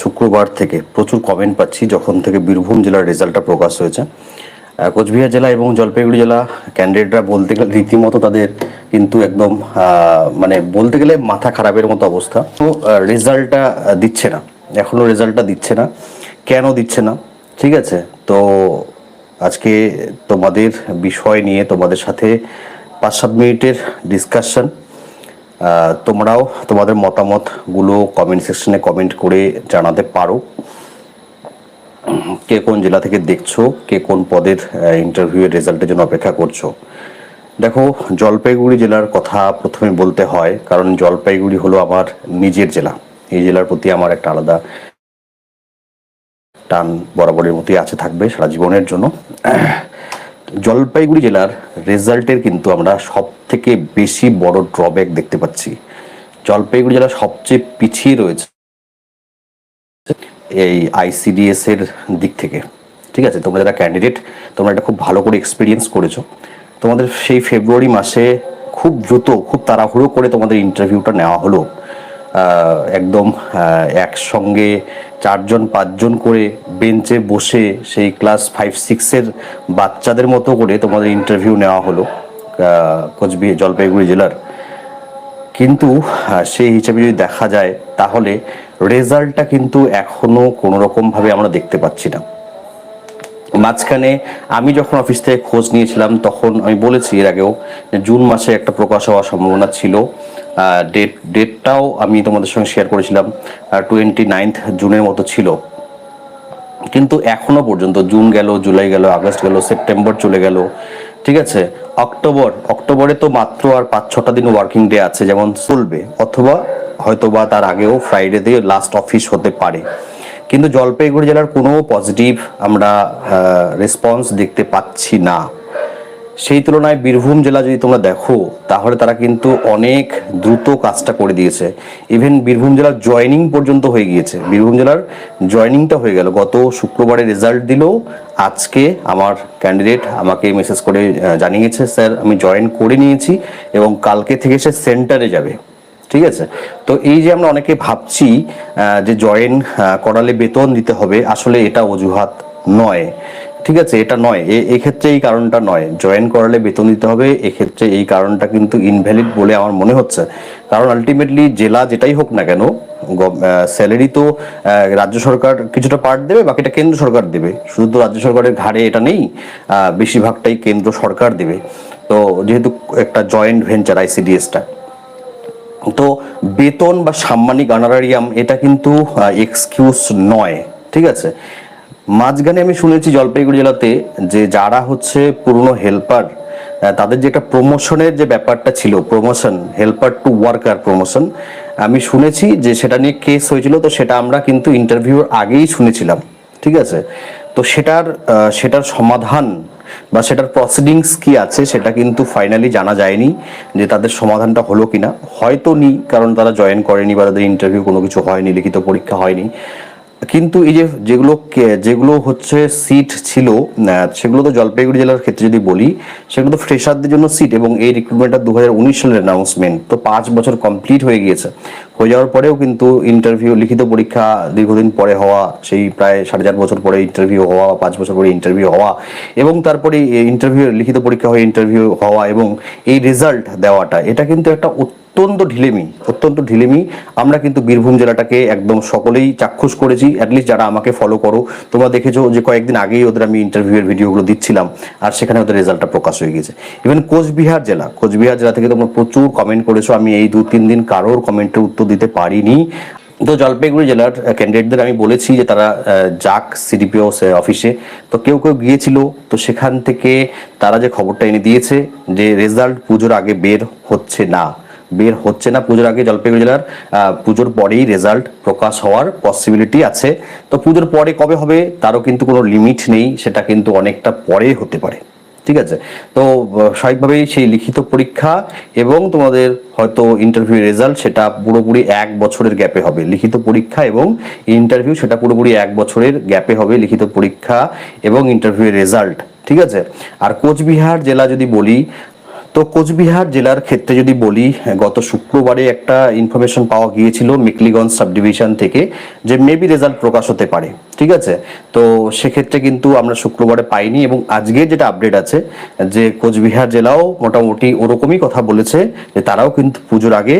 শুক্রবার থেকে প্রচুর কমেন্ট পাচ্ছি যখন থেকে বীরভূম জেলার রেজাল্টটা প্রকাশ হয়েছে। কোচবিহার জেলা এবং জলপাইগুড়ি জেলা ক্যান্ডিডেটরা বলতে গেলে রীতিমতো তাদের কিন্তু একদম মানে বলতে গেলে মাথা খারাপের মতো অবস্থা। তো রেজাল্টটা দিচ্ছে না। এখনও রেজাল্টটা দিচ্ছে না। কেন দিচ্ছে না? ঠিক আছে? তো আজকে তোমাদের বিষয় নিয়ে তোমাদের সাথে পাঁচ সাত মিনিটের ডিসকাশন তোমরাও তোমাদের মতামতগুলো কমেন্ট সেকশনে কমেন্ট করে জানাতে পারো। কে কোন জেলা থেকে দেখছ, কে কোন পদের ইন্টারভিউ এর রেজাল্টের জন্য অপেক্ষা করছ। দেখো, জলপাইগুড়ি জেলার কথা প্রথমে বলতে হয়, কারণ জলপাইগুড়ি হলো আমার নিজের জেলা। এই জেলার প্রতি আমার একটা আলাদা টান বরাবরের মতোই আছে, থাকবে সারা জীবনের জন্য। জলপাইগুড়ি জেলার রেজাল্টের কিন্তু আমরা সব থেকে বেশি বড় ড্রব্যাক দেখতে পাচ্ছি। জলপাইগুড়ি জেলা সবচেয়ে পিছিয়ে রয়েছে এই আইসিডিএস এর দিক থেকে। ঠিক আছে? তোমরা যারা ক্যান্ডিডেট তোমরা এটা খুব ভালো করে এক্সপিরিয়েন্স করেছ। তোমাদের সেই ফেব্রুয়ারি মাসে খুব দ্রুত, খুব তাড়াহুড়ো করে তোমাদের ইন্টারভিউটা নেওয়া হলো। একদম একসঙ্গে চারজন, পাঁচজন করে বেঞ্চে বসে সেই ক্লাস ফাইভ, সিক্সের বাচ্চাদের মতো করে তোমাদের ইন্টারভিউ নেওয়া হলো কোচবিহার, জলপাইগুড়ি জেলার। কিন্তু সেই হিসাবে যদি দেখা যায়, তাহলে রেজাল্টটা কিন্তু এখনও কোনো রকম আমরা দেখতে পাচ্ছি না। মাঝখানে আমি যখন অফিস থেকে খোঁজ নিয়েছিলাম, তখন আমি বলেছি এর আগেও যে জুন মাসে একটা প্রকাশ হওয়ার সম্ভাবনা ছিল। ডেট ডেটটাও আমি তোমাদের সঙ্গে শেয়ার করেছিলাম। টোয়েন্টি নাইন্থ জুনের মতো ছিল। কিন্তু এখনও পর্যন্ত জুন গেল, জুলাই গেল, আগস্ট গেল, সেপ্টেম্বর চলে গেল। ঠিক আছে? অক্টোবর, অক্টোবরে তো মাত্র আর পাঁচ ছটা দিন ওয়ার্কিং ডে আছে, যেমন চলবে। অথবা হয়তো বা তার আগেও ফ্রাইডে দিয়ে লাস্ট অফিস হতে পারে। কিন্তু জলপাইগুড়ি জেলার কোনো পজিটিভ আমরা রেসপন্স দেখতে পাচ্ছি না। সেই তুলনায় বীরভূম জেলা যদি তোমরা দেখো, তাহলে তারা কিন্তু অনেক দ্রুত কাজটা করে দিয়েছে। ইভেন বীরভূম জেলার জয়নিং পর্যন্ত হয়ে গিয়েছে। বীরভূম জেলার জয়নিংটা হয়ে গেল। গত শুক্রবারে রেজাল্ট দিল। আজকে আমার ক্যান্ডিডেট আমাকে মেসেজ করে জানিয়েছে স্যার আমি জয়েন করে নিয়েছি এবং কালকে থেকে সে সেন্টারে যাবে। ঠিক আছে? তো এই যে আমরা অনেকে ভাবছি যে জয়েন করালে বেতন দিতে হবে, আসলে এটা অজুহাত নয়। ঠিক আছে? এটা নয়। এক্ষেত্রে এই কারণটা নয়। জয়েন করালে বেতন দিতে হবে, এক্ষেত্রে এই কারণটা কিন্তু ইনভ্যালিড বলে আমার মনে হচ্ছে। কারণ আলটিমেটলি জেলা যেটাই হোক না কেন স্যালারি তো রাজ্য সরকার কিছুটা পার্ট দেবে, বাকিটা কেন্দ্র সরকার দেবে। শুধু তো রাজ্য সরকারের ঘাড়ে এটা নেই বেশিরভাগটাই কেন্দ্র সরকার দেবে। তো যেহেতু একটা জয়েন্ট ভেঞ্চার আইসিডিএসটা তো বেতন বা সাম্মানিক অনারারিয়াম এটা কিন্তু এক্সকিউজ নয়, ঠিক আছে? মাঝখানে আমি শুনেছি জলপাইগুড়ি জেলাতে যে যারা হচ্ছে পুরনো হেল্পার তাদের যে একটা প্রমোশনের যে ব্যাপারটা ছিল promotion helper to worker promotion আমি শুনেছি যে সেটা নিয়ে কেস হয়েছিল, তো সেটা আমরা কিন্তু ইন্টারভিউর আগেই শুনেছিলাম, ঠিক আছে? তো সেটার সেটার সমাধান বা সেটার প্রসিডিংস কি আছে সেটা কিন্তু ফাইনালি জানা যায়নি যে তাদের সমাধানটা হলো কিনা। হয়তো নি, কারণ তারা জয়েন করেনি বা তাদের ইন্টারভিউ কোনো কিছু হয়নি, লিখিত পরীক্ষা হয়নি। কিন্তু এই যে যেগুলো যেগুলো হচ্ছে সিট ছিল সেগুলো তো জলপাইগুড়ি জেলার ক্ষেত্রে যদি বলি, সেগুলো তো ফ্রেশারদের জন্য সিট এবং এই রিক্রুটমেন্টটা দু হাজার উনিশ সালের অ্যানাউন্সমেন্ট তো পাঁচ বছর কমপ্লিট হয়ে গিয়েছে। হয়ে যাওয়ার পরেও কিন্তু ইন্টারভিউ লিখিত পরীক্ষা দীর্ঘদিন পরে হওয়া, সেই প্রায় সাড়ে চার বছর পরে ইন্টারভিউ হওয়া পাঁচ বছর পরে ইন্টারভিউ হওয়া এবং তারপরে ইন্টারভিউ লিখিত পরীক্ষা হয়ে ইন্টারভিউ হওয়া এবং এই রেজাল্ট দেওয়াটা, এটা কিন্তু একটা অত্যন্ত ঢিলেমি অত্যন্ত ঢিলেমি। আমরা কিন্তু বীরভূম জেলাটাকে একদম সকলেই চাক্ষুষ করেছি অ্যাটলিস্ট যারা আমাকে ফলো করো। তোমরা দেখেছ যে কয়েকদিন আগেই ওদের আমি ইন্টারভিউয়ের ভিডিওগুলো দিচ্ছিলাম, আর সেখানে ওদের রেজাল্টটা প্রকাশ হয়ে গেছে। ইভেন কোচবিহার জেলা কোচবিহার জেলা থেকে তোমরা প্রচুর কমেন্ট করেছ, আমি এই দু তিন দিন কারোর কমেন্টের উত্তর দিতে পারিনি। তো জলপাইগুড়ি জেলার ক্যান্ডিডেটদের আমি বলেছি যে তারা যাক সিডিপিও অফিসে তো কেউ কেউ গিয়েছিল, তো সেখান থেকে তারা যে খবরটা এনে দিয়েছে যে রেজাল্ট পুজোর আগে বের হচ্ছে না। বের হচ্ছে না পুজোর আগে জলপাইগুড়ি জেলার পুজোর পরেই রেজাল্ট প্রকাশ হওয়ার পসিবিলিটি আছে। তো পুজোর পরে কবে হবে তারও কিন্তু কোনো লিমিট নেই, সেটা কিন্তু অনেকটা পরে হতে পারে। ঠিক আছে? তো স্বাভাবিকভাবেই সেই লিখিত পরীক্ষা এবং তোমাদের হয়তো ইন্টারভিউ রেজাল্ট সেটা পুরোপুরি এক বছরের গ্যাপে হবে। লিখিত পরীক্ষা এবং ইন্টারভিউ সেটা পুরোপুরি এক বছরের গ্যাপে হবে লিখিত পরীক্ষা এবং ইন্টারভিউ রেজাল্ট ঠিক আছে? আর কোচবিহার জেলা যদি বলি তো কোচবিহার জেলার ক্ষেত্রে যদি বলি গত শুক্রবারে একটা ইনফরমেশন পাওয়া গিয়েছিল মেকলিগঞ্জ সাব ডিভিশন থেকে যে মেবি রেজাল্ট প্রকাশ হতে পারে, ঠিক আছে? তো সেক্ষেত্রে কিন্তু আমরা শুক্রবারে পাইনি এবং আজকে যেটা আপডেট আছে, যে কোচবিহার জেলাও মোটামুটি ওরকমই কথা বলেছে, যে তারাও কিন্তু পুজোর আগে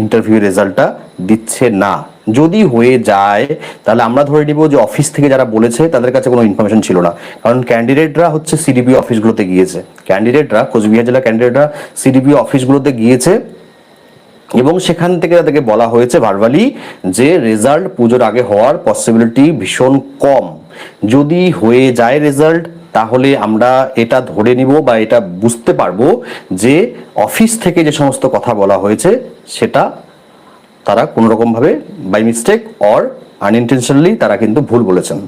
ইন্টারভিউ রেজাল্টটা দিচ্ছে না। যদি হয়ে যায়, তাহলে আমরা ধরে নিব যে অফিস থেকে যারা বলেছে, তাদের কাছে কোনো ইনফরমেশন ছিল না। কারণ ক্যান্ডিডেটরা হচ্ছে সিডিপি অফিসগুলোতে গিয়েছে। ক্যান্ডিডেটরা কোচবিহার জেলা ক্যান্ডিডেটরা সিডিপি অফিসগুলোতে গিয়েছে এবং সেখান থেকে তাদেরকে বলা হয়েছে ভার্বালি যে রেজাল্ট পুজোর আগে হওয়ার পসিবিলিটি ভীষণ কম। যদি হয়ে যায় রেজাল্ট তাহলে আমরা এটা ধরে নিব বা এটা বুঝতে পারব যে অফিস থেকে যে সমস্ত কথা বলা হয়েছে, সেটা তারা কোনো রকমভাবে বাই মিস্টেক অর আনইনটেনশনালি তারা কিন্তু ভুল বলেছেন।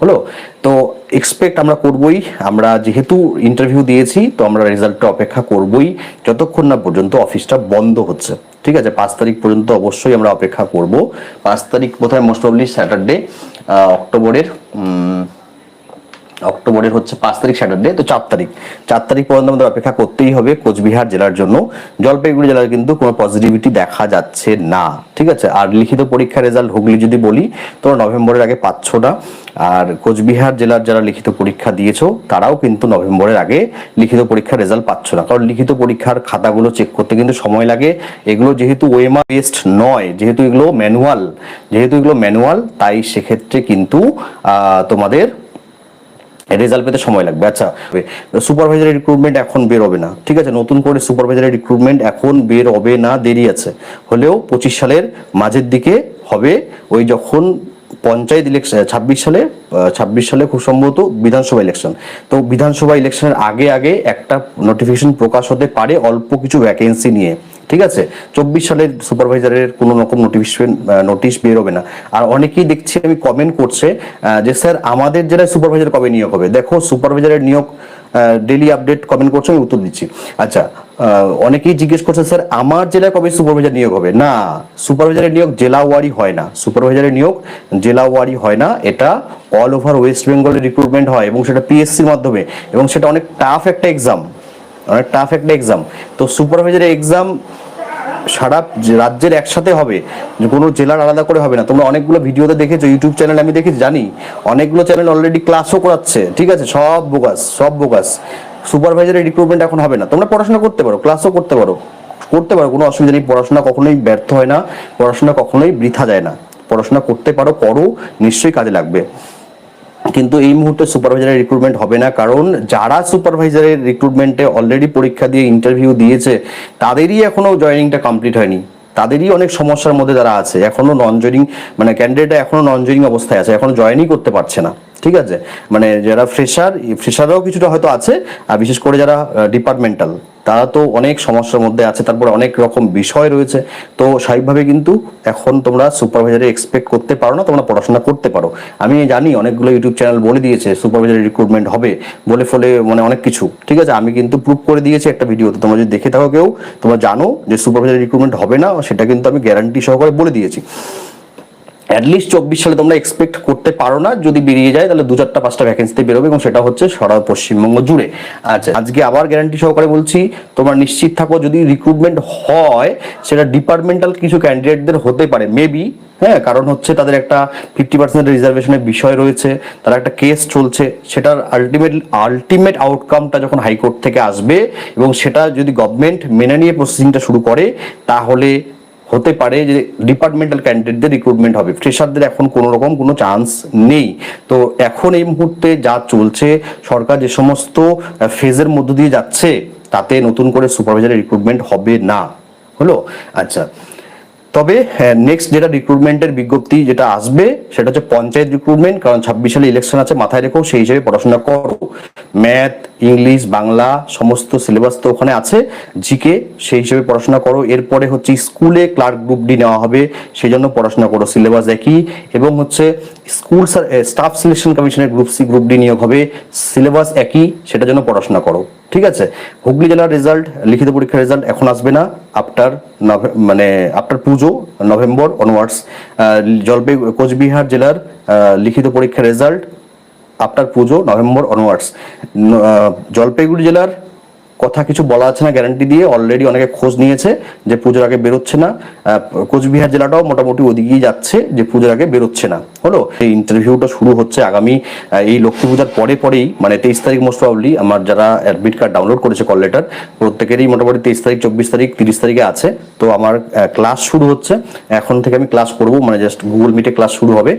হলো? তো এক্সপেক্ট আমরা করবই, আমরা যেহেতু ইন্টারভিউ দিয়েছি, তো আমরা রেজাল্টটা অপেক্ষা করবই, যতক্ষণ না পর্যন্ত অফিসটা বন্ধ হচ্ছে। ঠিক আছে? পাঁচ তারিখ পর্যন্ত অবশ্যই আমরা অপেক্ষা করব। পাঁচ তারিখ বোধহয় মোস্ট অবলি স্যাটারডে অক্টোবরের অক্টোবরের হচ্ছে পাঁচ তারিখ, স্যাটারডে, তো চার তারিখ। চার তারিখ পর্যন্ত আমাদের অপেক্ষা করতেই হবে কোচবিহার জেলার জন্য। জলপাইগুড়ি জেলার কিন্তু কোনো পজিটিভিটি দেখা যাচ্ছে না। ঠিক আছে? আর লিখিত পরীক্ষার রেজাল্ট হুগলি যদি বলি তোমরা নভেম্বরের আগে পাচ্ছ না। আর কোচবিহার জেলার যারা লিখিত পরীক্ষা দিয়েছ, তারাও কিন্তু নভেম্বরের আগে লিখিত পরীক্ষার রেজাল্ট পাচ্ছ না। কারণ লিখিত পরীক্ষার খাতাগুলো চেক করতে কিন্তু সময় লাগে। এগুলো যেহেতু ওয়েমা বেসড নয়, যেহেতু এগুলো ম্যানুয়াল যেহেতু এগুলো ম্যানুয়াল তাই সেক্ষেত্রে কিন্তু তোমাদের রেজাল্ট পেতে সময় লাগবে। আচ্ছা সুপারভাইজারের রিক্রুটমেন্ট এখন বের হবে না। ঠিক আছে, নতুন করে সুপারভাইজারের রিক্রুটমেন্ট এখন বের হবে না, দেরি আছে। হলেও পঁচিশ সালের মাঝের দিকে হবে ওই যখন পঞ্চায়েত ইলেকশন ছাব্বিশ সালে ছাব্বিশ সালে খুব সম্ভবত বিধানসভা ইলেকশন তো বিধানসভা ইলেকশনের আগে আগে একটা নোটিফিকেশন প্রকাশ হতে পারে অল্প কিছু ভ্যাকেন্সি নিয়ে। ঠিক আছে? চব্বিশ সালের সুপারভাইজারের কোনো রকম নোটিফিকেশন নোটিশ বেরোবে না। আর অনেকেই দেখছি আমি কমেন্ট করছে যে স্যার আমাদের জেলায় সুপারভাইজার কবে নিয়োগ হবে? দেখো, সুপারভাইজারের নিয়োগ ডেলি আপডেট কমেন্ট করছ, আমি উত্তর দিচ্ছি। আচ্ছা অনেকেই জিজ্ঞেস করছে, স্যার, আমার জেলায় কবে সুপারভাইজার নিয়োগ হবে? না, সুপারভাইজারের নিয়োগ জেলা ওয়ারি হয় না। সুপারভাইজারের নিয়োগ জেলা ওয়ারি হয় না। এটা অল ওভার ওয়েস্ট বেঙ্গলের রিক্রুটমেন্ট হয় এবং সেটা পিএসসির মাধ্যমে। এবং সেটা অনেক টাফ একটা এক্সাম অনেক টাফ একটা এক্সাম তো সুপারভাইজারের এক্সাম সারা রাজ্যের একসাথে হবে, কোনো জেলার আলাদা করে হবে না। তোমরা অনেকগুলো ভিডিওতে দেখেছ ইউটিউব চ্যানেল আমি দেখেছি, জানি? অনেকগুলো চ্যানেল অলরেডি ক্লাসও করাচ্ছে, ঠিক আছে? সব বোগাস সব বোগাস সুপারভাইজারের রিক্রুটমেন্ট এখন হবে না। তোমরা পড়াশোনা করতে পারো ক্লাসও করতে পারো। করতে পারো, কোনো অসুবিধা নেই। পড়াশোনা কখনোই ব্যর্থ হয় না, পড়াশোনা কখনোই বৃথা যায় না। পড়াশোনা করতে পারো, করো, নিশ্চয়ই কাজে লাগবে। কিন্তু এই মুহূর্তে সুপারভাইজারের রিক্রুটমেন্ট হবে না। কারণ যারা সুপারভাইজারের রিক্রুটমেন্টে অলরেডি পরীক্ষা দিয়ে ইন্টারভিউ দিয়েছে, তাদেরই এখনও জয়েনিংটা কমপ্লিট হয়নি। তাদেরই অনেক সমস্যার মধ্যে তারা আছে। এখনও নন জয়নিং মানে ক্যান্ডিডেটটা এখনও নন জয়নিং অবস্থায় আছে। এখনও জয়েনই করতে পারছে না। ঠিক আছে? মানে যারা ফ্রেশার ফ্রেশাররাও কিছুটা হয়তো আছে, আর বিশেষ করে যারা ডিপার্টমেন্টাল তারা তো অনেক সমস্যার মধ্যে আছে, তারপরে অনেক রকম বিষয় রয়েছে। তো স্বাভাবিকভাবে কিন্তু এখন তোমরা সুপারভাইজারে এক্সপেক্ট করতে পারো না, তোমরা পড়াশোনা করতে পারো। আমি জানি অনেকগুলো ইউটিউব চ্যানেল বলে দিয়েছে সুপারভাইজারের রিক্রুটমেন্ট হবে, বলে ফলে মানে অনেক কিছু। ঠিক আছে? আমি কিন্তু প্রুভ করে দিয়েছি একটা ভিডিওতে। তোমরা যদি দেখে থাকো কেউ, তোমরা জানো যে সুপারভাইজার রিক্রুটমেন্ট হবে না, সেটা কিন্তু আমি গ্যারান্টি সহকারে বলে দিয়েছি। অ্যাটলিস্ট চব্বিশ সালে তোমরা এক্সপেক্ট করতে পারো না। যদি বেরিয়ে যায়, তাহলে দু চারটা, পাঁচটা ভ্যাকেন্সিতে বেরোবে এবং সেটা হচ্ছে সারা পশ্চিমবঙ্গ জুড়ে। আচ্ছা আজকে আবার গ্যারান্টি সহকারে বলছি, তোমরা নিশ্চিত থাকো যদি রিক্রুটমেন্ট হয়, সেটা ডিপার্টমেন্টাল কিছু ক্যান্ডিডেটদের হতে পারে মেবি হ্যাঁ কারণ হচ্ছে তাদের একটা ফিফটি পার্সেন্ট রিজার্ভেশনের বিষয় রয়েছে, তারা একটা কেস চলছে, সেটার আলটিমেট আলটিমেট আউটকামটা যখন হাইকোর্ট থেকে আসবে এবং সেটা যদি গভর্নমেন্ট মেনে নিয়ে প্রসেসিংটা শুরু করে, তাহলে হতে পারে যে ডিপার্টমেন্টাল ক্যান্ডিডেটদের রিক্রুটমেন্ট হবে। ফ্রেশারদের এখন কোনো রকম কোনো চান্স নেই। তো এখন এই মুহূর্তে যা চলছে, সরকার যে সমস্ত ফেজের মধ্য দিয়ে যাচ্ছে, তাতে নতুন করে সুপারভাইজারের রিক্রুটমেন্ট হবে না। হলো? আচ্ছা। তবে নেক্সট যেটা রিক্রুটমেন্টের বিজ্ঞপ্তি যেটা আসবে, সেটা হচ্ছে পঞ্চায়েত রিক্রুটমেন্ট কারণ ছাব্বিশ সালে ইলেকশন আছে, মাথায় রেখো, সেই হিসেবে পড়াশোনা করো। ম্যাথ ইংলিশ, বাংলা, সমস্ত সিলেবাস তো ওখানে আছে। জিকে সেই হিসেবে পড়াশোনা করো। এরপরে হচ্ছে স্কুলে ক্লার্ক গ্রুপ ডি নেওয়া হবে সেই জন্য পড়াশোনা করো সিলেবাস একই। এবং হচ্ছে স্কুল স্টাফ সিলেকশন কমিশনের গ্রুপ সি গ্রুপ ডি নিয়োগ হবে। সিলেবাস একই, সেটার জন্য পড়াশোনা করো। ঠিক আছে? হুগলি জেলার রেজাল্ট লিখিত পরীক্ষার রেজাল্ট এখন আসবে না। আফটার মানে আফটার পুজো, নভেম্বর অনওয়ার্ডস জলপাই, কোচবিহার জেলার লিখিত পরীক্ষার result after Puja November onwards Jalpaiguri জেলার কথা কিছু বলা আছে না গ্যারান্টি দিয়ে অলরেডি অনেকে খোঁজ নিয়েছে যে পুজোর আগে বেরোচ্ছে না। কোচবিহার জেলাটাও মোটামুটি ওদিকেই যাচ্ছে যে পুজোর আগে বেরোচ্ছে না। হলো? এই ইন্টারভিউটা শুরু হচ্ছে আগামী এই লক্ষ্মী পূজার পরে পরেই মানে তেইশ তারিখ মোস্ট প্রবলি আমার যারা অ্যাডমিট কার্ড ডাউনলোড করেছে কল লেটার প্রত্যেকেরই মোটামুটি তেইশ তারিখ, চব্বিশ তারিখ, তিরিশ তারিখে আছে। তো আমার ক্লাস শুরু হচ্ছে। এখন থেকে আমি ক্লাস করব মানে জাস্ট গুগল মিটে ক্লাস শুরু হবে।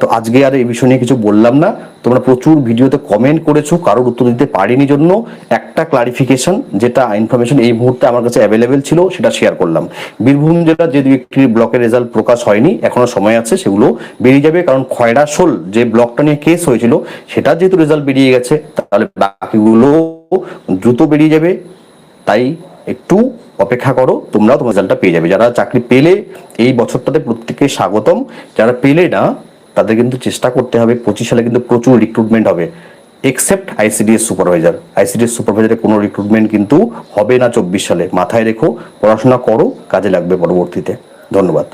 তো আজকে আর এই বিষয় নিয়ে কিছু বললাম না। তোমরা প্রচুর ভিডিওতে কমেন্ট করেছ, কারোর উত্তর দিতে পারিনি জন্য। একটা ক্লারিফিকেশন যেটা ইনফরমেশন এই মুহূর্তে আমার কাছে অ্যাভেলেবেল ছিল, সেটা শেয়ার করলাম। বীরভূম জেলার যে দুই একটি ব্লকের রেজাল্ট প্রকাশ হয়নি, এখনও সময় আছে, সেগুলো বেরিয়ে যাবে, কারণ খয়রাশোল যে ব্লকটা নিয়ে কেস হয়েছিল, সেটা যেহেতু রেজাল্ট বেরিয়ে গেছে, তাহলে বাকিগুলো দ্রুত বেরিয়ে যাবে। তাই একটু অপেক্ষা করো, তোমরাও তোমার রেজাল্টটা পেয়ে যাবে। যারা চাকরি পেলে, এই বছরটাতে প্রত্যেককে স্বাগতম। যারা পেলে না তাদের কিন্তু চেষ্টা করতে হবে, পঁচিশ সালে কিন্তু প্রচুর রিক্রুটমেন্ট হবে। এক্সেপ্ট আইসিডিএস সুপারভাইজার আইসিডিএস সুপারভাইজারের কোনো রিক্রুটমেন্ট কিন্তু হবে না চব্বিশ সালে। মাথায় রেখো, পড়াশোনা করো, কাজে লাগবে পরবর্তীতে। ধন্যবাদ।